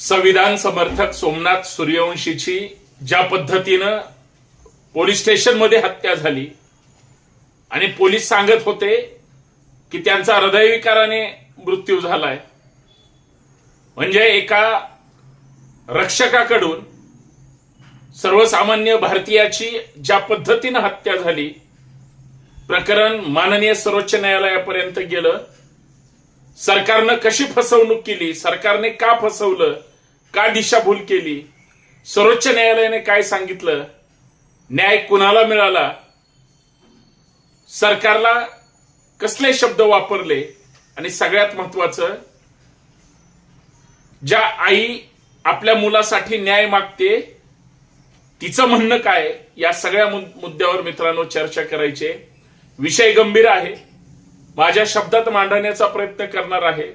संविधान समर्थक सोमनाथ सूर्यवंशीची ज्या पद्धतीनं पोलीस स्टेशनमध्ये हत्या झाली आणि पोलीस सांगत होते की त्यांचा हृदयविकाराने मृत्यू झालाय. म्हणजे एका रक्षकाकडून सर्वसामान्य भारतीयाची ज्या पद्धतीनं हत्या झाली प्रकरण माननीय सर्वोच्च न्यायालयापर्यंत गेलं. सरकारनं कशी फसवणूक केली सरकारने का फसवलं का दिशाभूल केली? सर्वोच्च न्यायालयाने काय सांगितलं? न्याय कुणाला मिळाला? सरकारला कसले शब्द वापरले? आणि सगळ्यात महत्वाचं ज्या आई आपल्या मुलासाठी न्याय मागते तिचं म्हणणं काय? या सगळ्या मुद्द्यावर मित्रांनो चर्चा करायचे. विषय गंभीर आहे. माझ्या शब्दात मांडण्याचा प्रयत्न करणार आहे.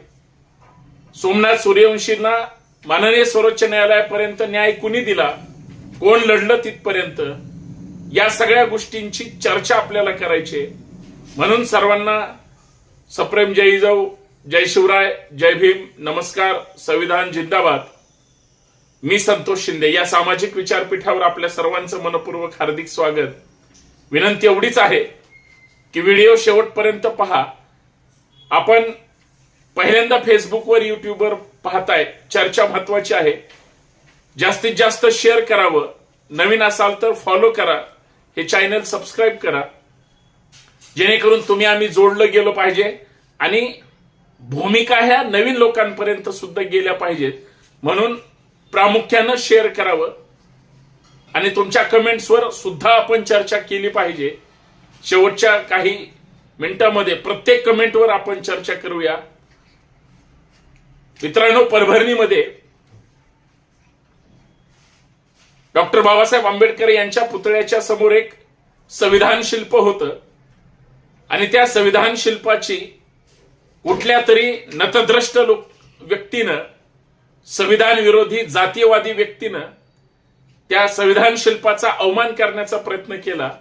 सोमनाथ सूर्यवंशींना माननीय सर्वोच्च न्यायालयापर्यंत न्याय कुणी दिला? कोण लढलं तिथपर्यंत? या सगळ्या गोष्टींची चर्चा आपल्याला करायची म्हणून सर्वांना सप्रेम जय जाऊ जय शिवराय जय भीम नमस्कार संविधान जिंदाबाद. मी संतोष शिंदे या सामाजिक विचारपीठावर आपल्या सर्वांचं मनपूर्वक हार्दिक स्वागत. विनंती एवढीच आहे की व्हिडिओ शेवटपर्यंत पहा. आपण पहिल्यांदा फेसबुकवर युट्यूबवर पाहताय चर्चा महत्वाची आहे. जास्तीत जास्त शेअर करावं. नवीन असाल तर फॉलो करा. हे चॅनल सबस्क्राईब करा. जेणेकरून तुम्ही आम्ही जोडलं गेलो पाहिजे आणि भूमिका ह्या नवीन लोकांपर्यंत सुद्धा गेल्या पाहिजेत. म्हणून प्रामुख्यानं शेअर करावं. आणि तुमच्या कमेंट्सवर सुद्धा आपण चर्चा केली पाहिजे. शेवटच्या काही मिनिटांमध्ये प्रत्येक कमेंटवर आपण चर्चा करूया. मित्रांनो परभरणीमध्ये डॉक्टर बाबासाहेब आंबेडकर यांच्या पुतळ्याच्या समोर एक संविधान शिल्प होतं. आणि त्या संविधान शिल्पाची कुठल्या तरी नतद्रष्ट लोक व्यक्तीनं संविधान विरोधी जातीयवादी व्यक्तीनं त्या संविधान शिल्पाचा अवमान करण्याचा प्रयत्न केला.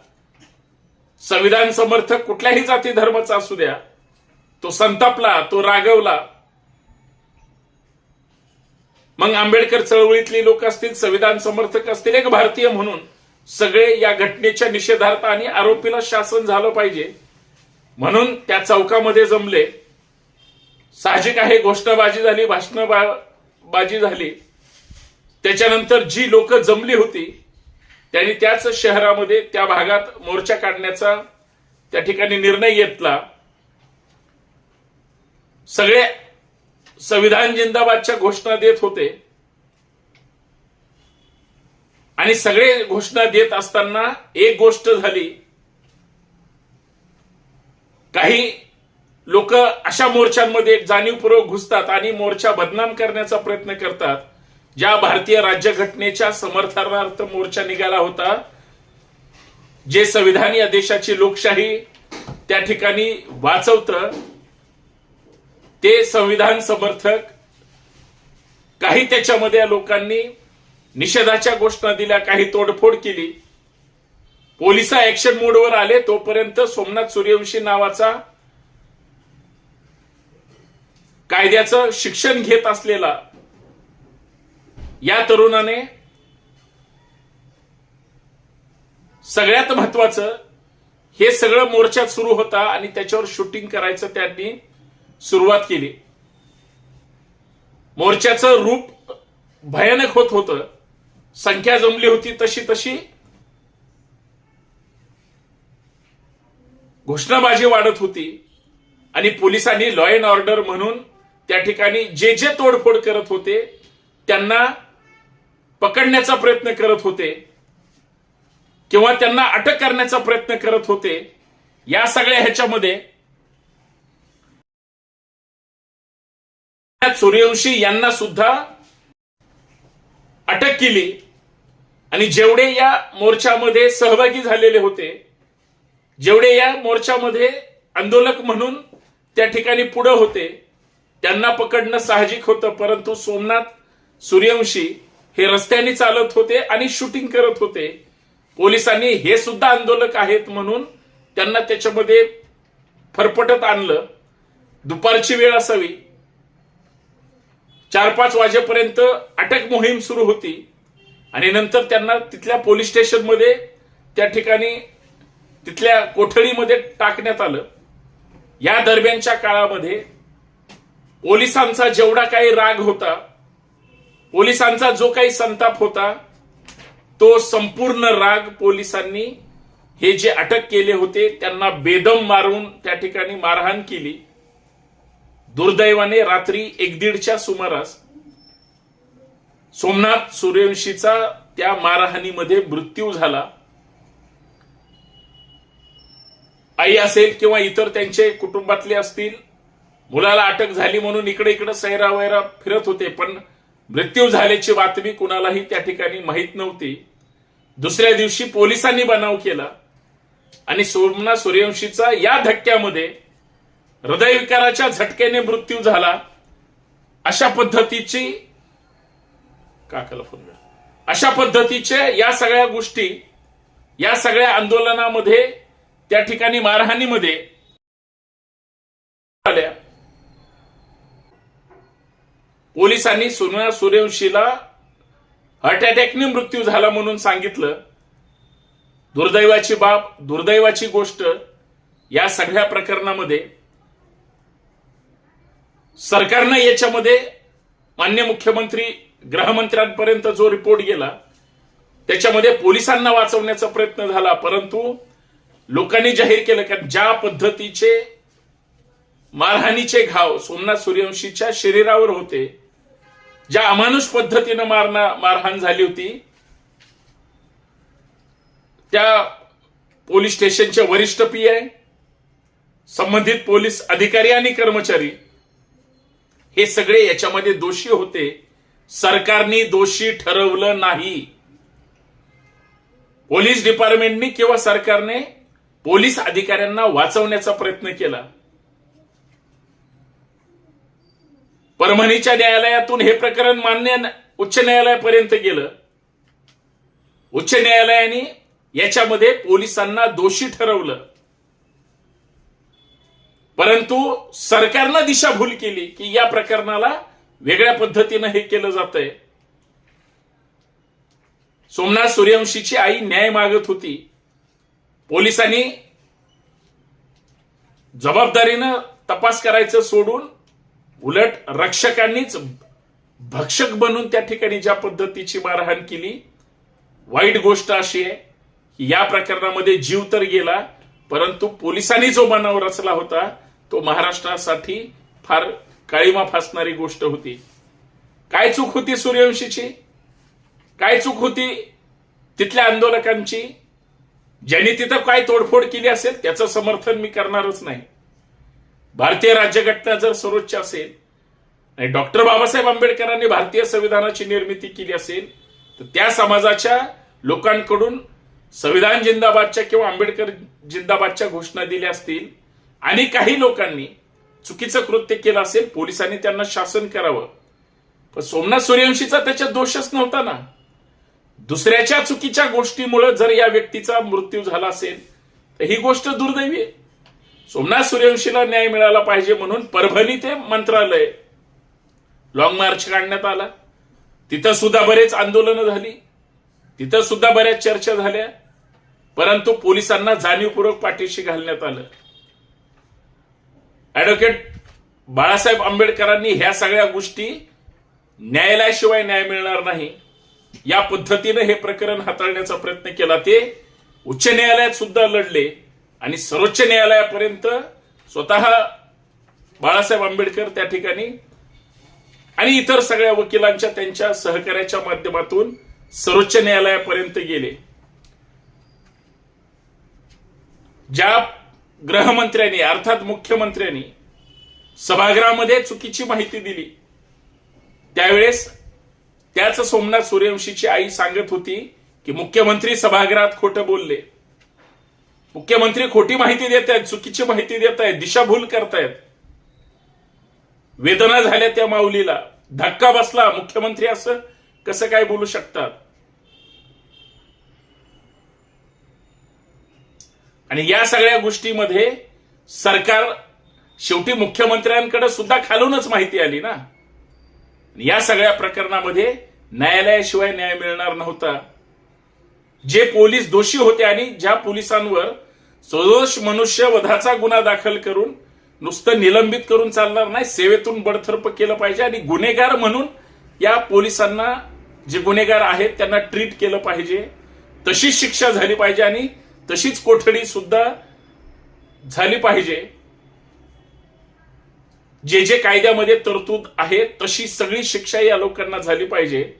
संविधान समर्थक कुठल्याही जाती धर्माचा असू द्या तो संतापला तो रागवला मग आंबेडकर चळवळीतली लोक असतील संविधान समर्थक असतील एक भारतीय म्हणून सगळे या घटनेच्या निषेधार्थ आणि आरोपीला शासन झालं पाहिजे. म्हणून त्या चौकामध्ये जमले. साहजिक आहे घोषणाबाजी झाली भाषण बाजी झाली. त्याच्यानंतर जी लोक जमली होती त्यांनी त्याच शहरामध्ये त्या भागात मोर्चा काढण्याचा त्या ठिकाणी निर्णय घेतला. सगळे संविधान जिंदाबादच्या घोषणा देत होते. आणि सगळे घोषणा देत असताना एक गोष्ट झाली. काही लोक अशा मोर्चांमध्ये जाणीवपूर्वक घुसतात आणि मोर्चा बदनाम करण्याचा प्रयत्न करतात. ज्या भारतीय राज्यघटनेच्या समर्थनार्थ मोर्चा निघाला होता जे संविधान या देशाची लोकशाही त्या ठिकाणी वाचवतं ते संविधान समर्थक काही त्याच्यामध्ये या लोकांनी निषेधाच्या घोषणा दिल्या काही तोडफोड केली. पोलीस ऍक्शन मोडवर आले तोपर्यंत सोमनाथ सूर्यवंशी नावाचा कायद्याचं शिक्षण घेत असलेला या तरुणाने सगळ्यात महत्वाचं हे सगळं मोर्चात सुरू होता आणि त्याच्यावर शूटिंग करायचं त्यांनी सुरुवात केली. मोर्चाचं रूप भयानक होत होतं. संख्या जमली होती तशी तशी. घोषणाबाजी वाढत होती. आणि पोलिसांनी लॉ अँड ऑर्डर म्हणून त्या ठिकाणी जे जे तोडफोड करत होते त्यांना पकडण्याचा प्रयत्न करत होते. किंवा त्यांना अटक करण्याचा प्रयत्न करत होते. या सगळ्या ह्याच्यामध्ये सूर्यवंशी यांना सुद्धा अटक केली आणि जेवढे या मोर्चामध्ये सहभागी झालेले होते जेवढे या मोर्चामध्ये आंदोलक म्हणून त्या ठिकाणी पुढे होते त्यांना पकडणं साहजिक होतं परंतु सोमनाथ सूर्यवंशी हे रस्त्याने चालत होते आणि शूटिंग करत होते. पोलिसांनी हे सुद्धा आंदोलक आहेत म्हणून त्यांना त्याच्यामध्ये फरफटत आणलं. दुपारची वेळ असावी चार पाच वाजेपर्यंत अटक मोहीम सुरू होती. आणि नंतर त्यांना तिथल्या पोलीस स्टेशनमध्ये त्या ठिकाणी तिथल्या कोठडीमध्ये टाकण्यात आलं. या दरम्यानच्या काळामध्ये पोलिसांचा जेवढा काही राग होता पोलिसांचा जो काही संताप होता तो संपूर्ण राग पोलिसांनी हे जे अटक केले होते त्यांना बेदम मारून त्या ठिकाणी मारहाण केली. दुर्दैवाने रात्री एक दीडच्या सुमारास सोमनाथ सूर्यवंशीचा त्या मारहाणीमध्ये मृत्यू झाला. आई असेल किंवा इतर त्यांचे कुटुंबातले असतील मुलाला अटक झाली म्हणून इकडे इकडे सैरा वैरा फिरत होते पण मृत्यू झाल्याची बातमी कुणालाही त्या ठिकाणी माहीत नव्हती. दुसऱ्या दिवशी पोलिसांनी बनाव केला आणि सोमनाथ सूर्यवंशीचा या धक्क्यामध्ये हृदयविकाराच्या झटक्याने मृत्यू झाला. अशा पद्धतीची काकाला फोन अशा पद्धतीचे या सगळ्या गोष्टी या सगळ्या आंदोलनामध्ये त्या ठिकाणी मारहाणीमध्ये आल्या. पोलिसांनी सोमनाथ सूर्यवंशीला हार्ट अटॅकने मृत्यू झाला म्हणून सांगितलं. दुर्दैवाची बाब दुर्दैवाची गोष्ट या सगळ्या प्रकरणामध्ये सरकारनं याच्यामध्ये मान्य मुख्यमंत्री गृहमंत्र्यांपर्यंत जो रिपोर्ट गेला त्याच्यामध्ये पोलिसांना वाचवण्याचा प्रयत्न झाला परंतु लोकांनी जाहीर केलं की ज्या पद्धतीचे मारहाणीचे घाव सोमनाथ सूर्यवंशीच्या शरीरावर होते ज्या अमानुष पद्धतीनं मारणा मारहाण झाली होती त्या पोलीस स्टेशनचे वरिष्ठ पी आय संबंधित पोलीस अधिकारी आणि कर्मचारी हे सगळे याच्यामध्ये दोषी होते. सरकारने दोषी ठरवलं नाही. पोलीस डिपार्टमेंटनी किंवा सरकारने पोलीस अधिकाऱ्यांना वाचवण्याचा प्रयत्न केला. परभणीच्या न्यायालयातून हे प्रकरण मान्य उच्च न्यायालयापर्यंत गेलं. उच्च न्यायालयाने याच्यामध्ये पोलिसांना दोषी ठरवलं. परंतु सरकारनं दिशाभूल केली की या प्रकरणाला वेगळ्या पद्धतीनं हे केलं जात आहे सोमनाथ सूर्यवंशीची आई न्याय मागत होती. पोलिसांनी जबाबदारीनं तपास करायचं सोडून उलट रक्षकांनीच भक्षक बनून त्या ठिकाणी ज्या पद्धतीची मारहाण केली वाईट गोष्ट अशी आहे की या प्रकरणामध्ये जीव तर गेला परंतु पोलिसांनी जो बनाव रचला होता तो महाराष्ट्रासाठी फार काळीमा फासणारी गोष्ट होती. काय चूक होती सूर्यवंशीची? काय चूक होती तिथल्या आंदोलकांची? ज्यांनी तिथं काय तोडफोड केली असेल त्याचं समर्थन मी करणारच नाही. भारतीय राज्यघटना जर सर्वोच्च असेल आणि डॉक्टर बाबासाहेब आंबेडकरांनी भारतीय संविधानाची निर्मिती केली असेल तर त्या समाजाच्या लोकांकडून संविधान जिंदाबादच्या किंवा आंबेडकर जिंदाबादच्या घोषणा दिल्या असतील आणि काही लोकांनी चुकीचं कृत्य केलं असेल पोलिसांनी त्यांना शासन करावं. पण सोमनाथ सूर्यवंशीचा त्याच्यात दोषच नव्हता ना. दुसऱ्याच्या चुकीच्या गोष्टीमुळे जर या व्यक्तीचा मृत्यू झाला असेल तर ही गोष्ट दुर्दैवी आहे. सोमनाथ सूर्यवंशीला न्याय मिळाला पाहिजे म्हणून परभणी ते मंत्रालय लॉंग मार्च काढण्यात आला. तिथं सुद्धा बरेच आंदोलनं झाली. तिथं सुद्धा बऱ्याच चर्चा झाल्या. परंतु पोलिसांना जाणीवपूर्वक पाठीशी घालण्यात आलं. ऍडव्होकेट बाळासाहेब आंबेडकरांनी ह्या सगळ्या गोष्टी न्यायालयाशिवाय न्याय मिळणार नाही. या पद्धतीनं हे प्रकरण हाताळण्याचा प्रयत्न केला ते उच्च न्यायालयात सुद्धा लढले आणि सर्वोच्च न्यायालयापर्यंत स्वतः बाळासाहेब आंबेडकर त्या ठिकाणी आणि इतर सगळ्या वकिलांच्या त्यांच्या सहकार्याच्या माध्यमातून सर्वोच्च न्यायालयापर्यंत गेले. ज्या गृहमंत्र्यांनी अर्थात मुख्यमंत्र्यांनी सभागृहामध्ये चुकीची माहिती दिली. त्यावेळेस त्याच सोमनाथ सूर्यवंशीची आई सांगत होती की मुख्यमंत्री सभागृहात खोटं बोलले. मुख्यमंत्री खोटी माहिती देत आहेत चुकीची माहिती देत आहेत दिशाभूल करतायत. वेदना झाल्या त्या माऊलीला. धक्का बसला मुख्यमंत्री असं कसं काय बोलू शकतात? आणि या सगळ्या गोष्टीमध्ये सरकार शेवटी मुख्यमंत्र्यांकडे सुद्धा खालूनच माहिती आली ना. या सगळ्या प्रकरणामध्ये न्यायालयाशिवाय न्याय मिळणार नव्हता. जे पोलीस दोषी होते आणि ज्या पोलिसांवर सदोष मनुष्य वधाचा गुन्हा दाखल करून नुसतं निलंबित करून चालणार नाही सेवेतून बडथर्प केलं पाहिजे आणि गुन्हेगार म्हणून या पोलिसांना जे गुन्हेगार आहेत त्यांना ट्रीट केलं पाहिजे. तशीच शिक्षा झाली पाहिजे आणि तशीच कोठडी सुद्धा झाली पाहिजे. जे जे कायद्यामध्ये तरतूद आहे तशी सगळी शिक्षा या लोकांना झाली पाहिजे.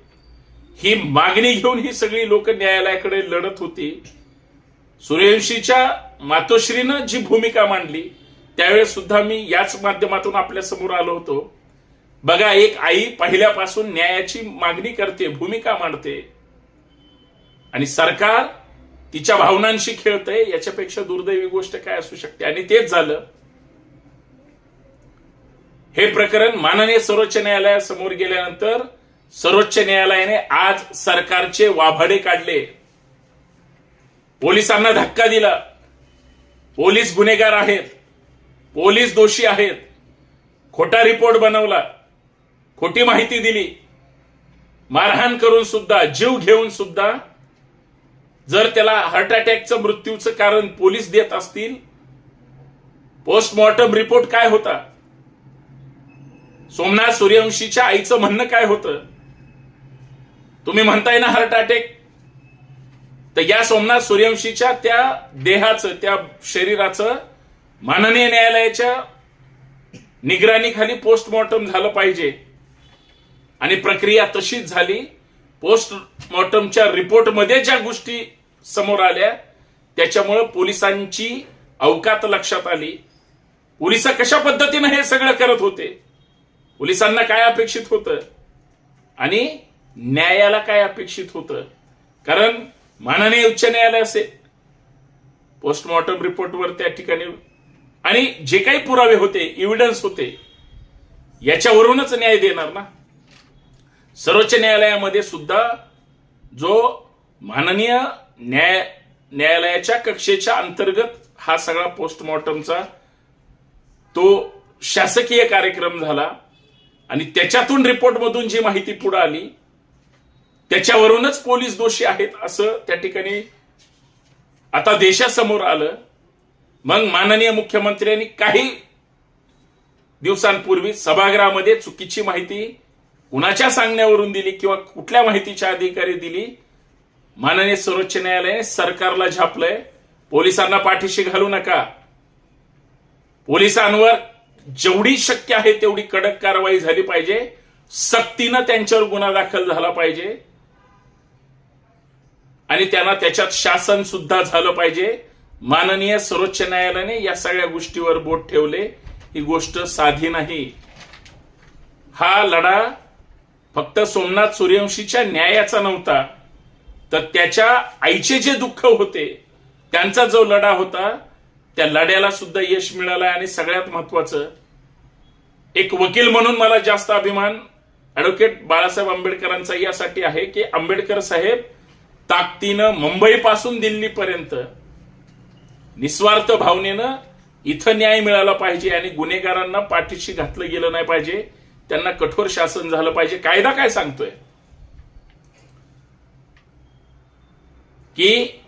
ही मागणी घेऊन ही सगळी लोक न्यायालयाकडे लढत होती. सूर्यवंशीच्या मातोश्रीनं जी भूमिका मांडली त्यावेळेस सुद्धा मी याच माध्यमातून आपल्यासमोर आलो होतो. बघा एक आई पहिल्यापासून न्यायाची मागणी करते भूमिका मांडते. आणि सरकार तिच्या भावनांशी खेळतंय याच्यापेक्षा दुर्दैवी गोष्ट काय असू शकते? आणि तेच झालं. हे प्रकरण माननीय सर्वोच्च न्यायालयासमोर गेल्यानंतर सर्वोच्च न्यायालयाने आज सरकारचे वाभाडे काढले. पोलिसांना धक्का दिला. पोलीस गुन्हेगार आहेत. पोलीस दोषी आहेत. खोटा रिपोर्ट बनवला. खोटी माहिती दिली. मारहाण करून सुद्धा जीव घेऊन सुद्धा जर त्याला हार्ट अटॅकचं मृत्यूचं कारण पोलीस देत असतील पोस्टमॉर्टम रिपोर्ट काय होता? सोमनाथ सूर्यवंशीच्या आईचं म्हणणं काय होतं? तुम्ही म्हणताय ना हार्ट अटॅक तर या सोमनाथ सूर्यवंशीच्या त्या देहाचं त्या शरीराचं माननीय न्यायालयाच्या निगराणीखाली पोस्टमॉर्टम झालं पाहिजे. आणि प्रक्रिया तशीच झाली. पोस्टमॉर्टमच्या रिपोर्टमध्ये ज्या गोष्टी समोर आल्या त्याच्यामुळं पोलिसांची अवकात लक्षात आली. पोलीस कशा पद्धतीनं हे सगळं करत होते? पोलिसांना काय अपेक्षित होतं? आणि न्यायाला काय अपेक्षित होतं? कारण माननीय उच्च न्यायालय असेल पोस्टमॉर्टम रिपोर्टवर त्या ठिकाणी आणि जे काही पुरावे होते एव्हिडन्स होते याच्यावरूनच न्याय देणार ना? सर्वोच्च न्यायालयामध्ये सुद्धा जो माननीय न्याय न्यायालयाच्या कक्षेच्या अंतर्गत हा सगळा पोस्टमॉर्टमचा तो शासकीय कार्यक्रम झाला आणि त्याच्यातून रिपोर्टमधून जी माहिती पुढे आली त्याच्यावरूनच पोलीस दोषी आहेत असं त्या ठिकाणी आता देशासमोर आलं. मग माननीय मुख्यमंत्र्यांनी काही दिवसांपूर्वी सभागृहामध्ये चुकीची माहिती कुणाच्या सांगण्यावरून दिली किंवा कुठल्या माहितीच्या अधिकारी दिली? माननीय सर्वोच्च न्यायालय सरकारला झापलंय. पोलिसांना पाठीशी घालू नका. पोलिसांवर जेवढी शक्य आहे तेवढी कडक कारवाई झाली पाहिजे. सक्तीनं त्यांच्यावर गुन्हा दाखल झाला पाहिजे. आणि त्यांना त्याच्यात शासन सुद्धा झालं पाहिजे. माननीय सर्वोच्च न्यायालयाने या सगळ्या गोष्टीवर बोट ठेवले. ही गोष्ट साधी नाही. हा लढा फक्त सोमनाथ सूर्यवंशीच्या न्यायाचा नव्हता तर त्याच्या आईचे जे दुःख होते त्यांचा जो लढा होता त्या लढ्याला सुद्धा यश मिळालं आणि सगळ्यात महत्वाचं एक वकील म्हणून मला जास्त अभिमान ऍडव्होकेट बाळासाहेब आंबेडकरांचा यासाठी आहे की आंबेडकर साहेब ताकदीनं मुंबईपासून दिल्लीपर्यंत निस्वार्थ भावनेनं इथं न्याय मिळाला पाहिजे आणि गुन्हेगारांना पाठीशी घातलं गेलं नाही पाहिजे. त्यांना कठोर शासन झालं पाहिजे. कायदा काय सांगतोय? की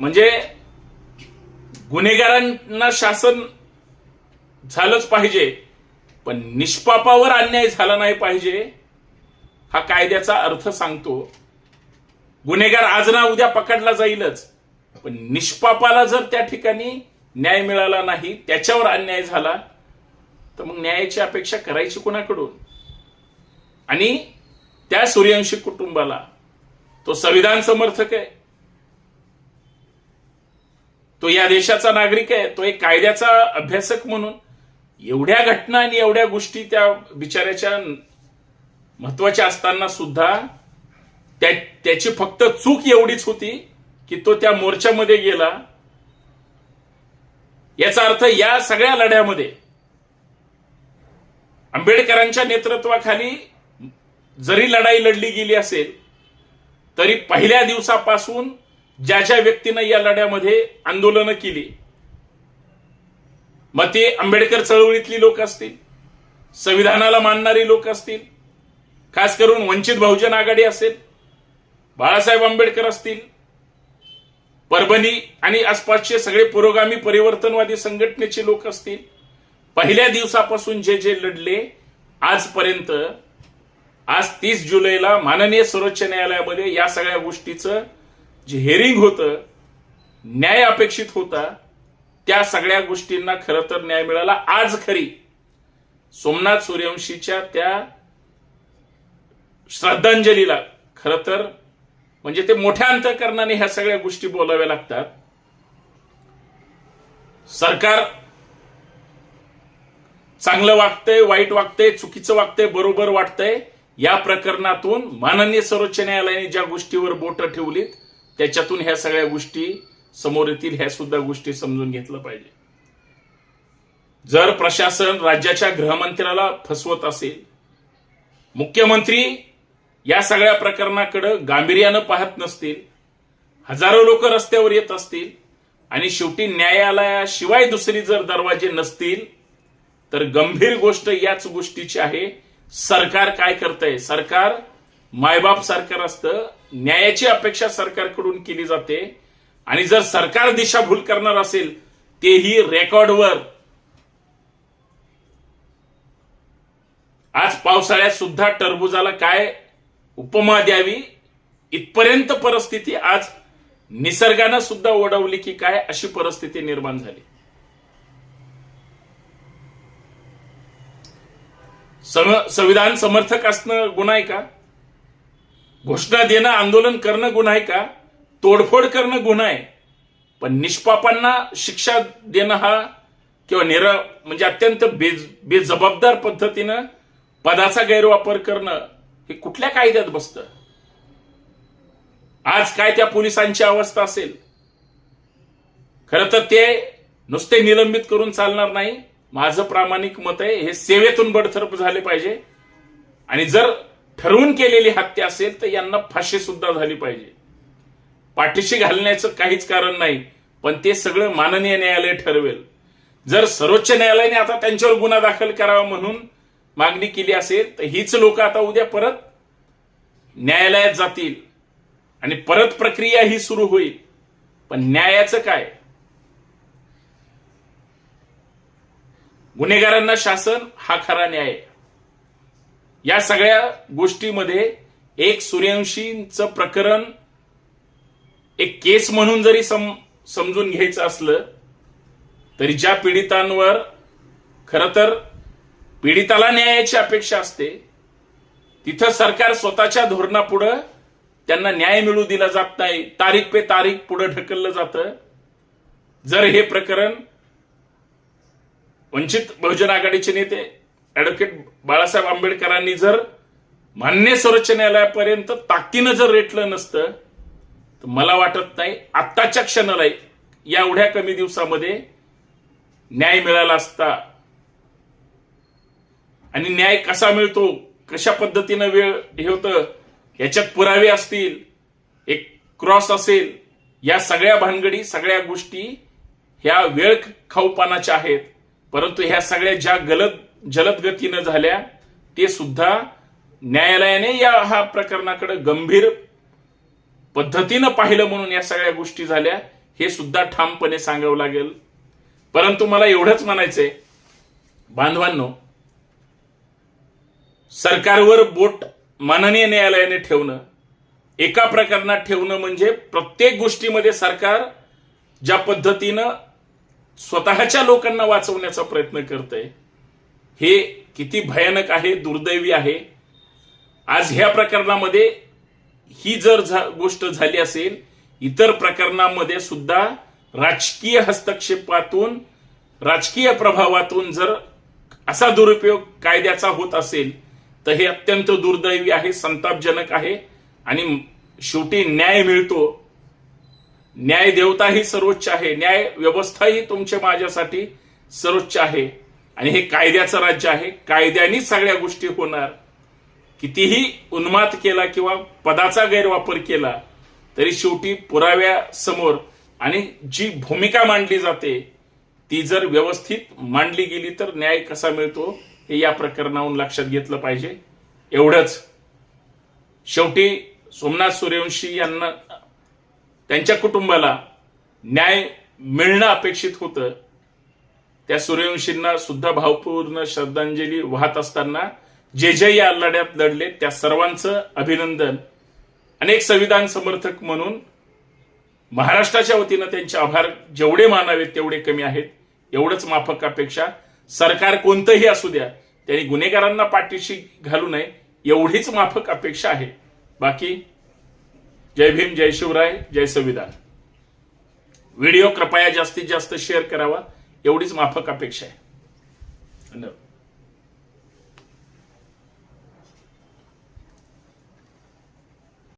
म्हणजे गुन्हेगारांना शासन झालंच पाहिजे पण निष्पापावर अन्याय झाला नाही पाहिजे हा कायद्याचा अर्थ सांगतो. गुन्हेगार आज ना उद्या पकडला जाईलच पण निष्पापाला जर त्या ठिकाणी न्याय मिळाला नाही त्याच्यावर अन्याय झाला तर मग न्यायाची अपेक्षा करायची कोणाकडून? आणि त्या सूर्यवंशी कुटुंबाला तो संविधान समर्थक आहे. तो या देशाचा नागरिक आहे. तो एक कायद्याचा अभ्यासक म्हणून एवढ्या घटना आणि एवढ्या गोष्टी त्या बिचाऱ्याच्या महत्त्वाच्या असताना सुद्धा त्या त्याची फक्त चूक एवढीच होती की तो त्या मोर्चामध्ये गेला. याचा अर्थ या सगळ्या लढ्यामध्ये आंबेडकरांच्या नेतृत्वाखाली जरी लढाई लढली गेली असेल तरी पहिल्या दिवसापासून ज्या ज्या व्यक्तीनं या लढ्यामध्ये आंदोलनं केली मग ते आंबेडकर चळवळीतली लोक असतील संविधानाला मानणारी लोक असतील खास करून वंचित बहुजन आघाडी असेल बाळासाहेब आंबेडकर असतील परभणी आणि आसपासचे सगळे पुरोगामी परिवर्तनवादी संघटनेचे लोक असतील पहिल्या दिवसापासून जे जे लढले आजपर्यंत आज तीस जुलैला माननीय सर्वोच्च न्यायालयामध्ये या सगळ्या गोष्टीचं जे हेरिंग होतं न्याय अपेक्षित होता त्या सगळ्या गोष्टींना खरं तर न्याय मिळाला. आज खरी सोमनाथ सूर्यवंशीच्या त्या श्रद्धांजलीला खरं तर म्हणजे ते मोठ्या अंतकरणाने ह्या सगळ्या गोष्टी बोलाव्या लागतात. सरकार चांगलं वागतंय वाईट वागतंय चुकीचं वागतंय बरोबर वाटतंय या प्रकरणातून माननीय सर्वोच्च न्यायालयाने ज्या गोष्टीवर बोट ठेवलीत त्याच्यातून ह्या सगळ्या गोष्टी समोर येतील ह्या सुद्धा गोष्टी समजून घेतलं पाहिजे. जर प्रशासन राज्याच्या गृहमंत्र्याला फसवत असेल मुख्यमंत्री या सगळ्या प्रकरणाकडे गांभीर्यानं पाहत नसतील हजारो लोक रस्त्यावर येत असतील आणि शेवटी न्यायालयाशिवाय दुसरी जर दरवाजे नसतील तर गंभीर गोष्ट याच गोष्टीची आहे. सरकार काय करतंय? सरकार मायबाप सरकार असतं. न्यायाची अपेक्षा सरकारकडून केली जाते. आणि जर सरकार दिशाभूल करणार असेल तेही रेकॉर्डवर. आज पावसाळ्यात सुद्धा टरबुजाला काय उपमा द्यावी? इथपर्यंत परिस्थिती आज निसर्गानं सुद्धा ओढवली की काय? अशी परिस्थिती निर्माण झाली. संविधान समर्थक असणं गुन्हा आहे का? घोषणा देणं आंदोलन करणं गुन्हा आहे का? तोडफोड करणं गुन्हा आहे. पण निष्पापांना शिक्षा देणं हा किंवा निर म्हणजे अत्यंत बेज बेजबाबदार पद्धतीनं पदाचा गैरवापर करणं हे कुठल्या कायद्यात बसतं? आज काय त्या पोलिसांची अवस्था असेल? खरं तर ते नुसते निलंबित करून चालणार नाही. माझं प्रामाणिक मत आहे हे सेवेतून बडथरप झाले पाहिजे. आणि जर ठरवून केलेली हत्या असेल तर यांना फाशी सुद्धा झाली पाहिजे. पाठीशी घालण्याचं काहीच कारण नाही पण ते सगळं माननीय न्यायालय ठरवेल. जर सर्वोच्च न्यायालयाने आता त्यांच्यावर गुन्हा दाखल करावा म्हणून मागणी केली असेल तर हीच लोक आता उद्या परत न्यायालयात जातील. आणि परत प्रक्रिया ही सुरू होईल. पण न्यायाचं काय? गुन्हेगारांना शासन हा खरा न्याय या सगळ्या गोष्टीमध्ये एक सूर्यवंशींचं प्रकरण एक केस म्हणून जरी सम समजून घ्यायचं असलं तरी ज्या पीडितांवर खर तर पीडिताला न्यायाची अपेक्षा असते तिथं सरकार स्वतःच्या धोरणापुढं त्यांना न्याय मिळू दिला जात नाही. तारीख पे तारीख पुढे ढकललं जातं. जर हे प्रकरण वंचित बहुजन आघाडीचे नेते ऍडव्होकेट बाळासाहेब आंबेडकरांनी जर मान्य सर्वोच्च न्यायालयापर्यंत ताकदीनं जर रेटलं नसतं तर मला वाटत नाही आत्ताच्या क्षणाला या एवढ्या कमी दिवसामध्ये न्याय मिळाला असता. आणि न्याय कसा मिळतो कशा पद्धतीनं वेळ हे होतं याच्यात पुरावे असतील एक क्रॉस असेल या सगळ्या भानगडी सगळ्या गोष्टी ह्या वेळ खाऊपानाच्या आहेत. परंतु ह्या सगळ्या ज्या गलत जलद गतीनं झाल्या ते सुद्धा न्यायालयाने या हा प्रकरणाकडे गंभीर पद्धतीनं पाहिलं म्हणून या सगळ्या गोष्टी झाल्या हे सुद्धा ठामपणे सांगावं लागेल. परंतु मला एवढंच म्हणायचंय बांधवांनो सरकारवर बोट माननीय न्यायालयाने ठेवणं एका प्रकरणात ठेवणं म्हणजे प्रत्येक गोष्टीमध्ये सरकार ज्या पद्धतीनं स्वतःच्या लोकांना वाचवण्याचा प्रयत्न करतंय. हे किती भयानक आहे दुर्दैवी आहे. आज ह्या प्रकरणामध्ये ही जर झा- गोष्ट झाली असेल इतर प्रकरणामध्ये सुद्धा राजकीय हस्तक्षेपातून राजकीय प्रभावातून जर असा दुरुपयोग कायद्याचा होत असेल तर हे अत्यंत दुर्दैवी आहे संतापजनक आहे आणि शेवटी न्याय मिळतो न्याय देवता ही सर्वोच्च आहे. न्याय व्यवस्था ही तुमच्या माझ्यासाठी सर्वोच्च आहे. आणि हे कायद्याचं राज्य आहे. कायद्यानेच सगळ्या गोष्टी होणार. कितीही उन्माद केला किंवा पदाचा गैरवापर केला तरी शेवटी पुराव्यासमोर आणि जी भूमिका मांडली जाते ती जर व्यवस्थित मांडली गेली तर न्याय कसा मिळतो हे या प्रकरणाहून लक्षात घेतलं पाहिजे. एवढंच. शेवटी सोमनाथ सूर्यवंशी यांना त्यांच्या कुटुंबाला न्याय मिळणं अपेक्षित होतं. त्या सूर्यवंशींना सुद्धा भावपूर्ण श्रद्धांजली वाहत असताना जे जे या लढ्यात लढले त्या सर्वांचं अभिनंदन. अनेक संविधान समर्थक म्हणून महाराष्ट्राच्या वतीनं त्यांचे आभार जेवढे मानावेत तेवढे कमी आहेत. एवढंच माफक अपेक्षा. सरकार कोणतंही असू द्या त्यांनी गुन्हेगारांना पाठीशी घालू नये एवढीच माफक अपेक्षा आहे. बाकी जय भीम जय शिवराय जय संविधान. व्हिडिओ कृपया जास्तीत जास्त शेअर करावा. एवढीच माफक अपेक्षा आहे. धन्यवाद.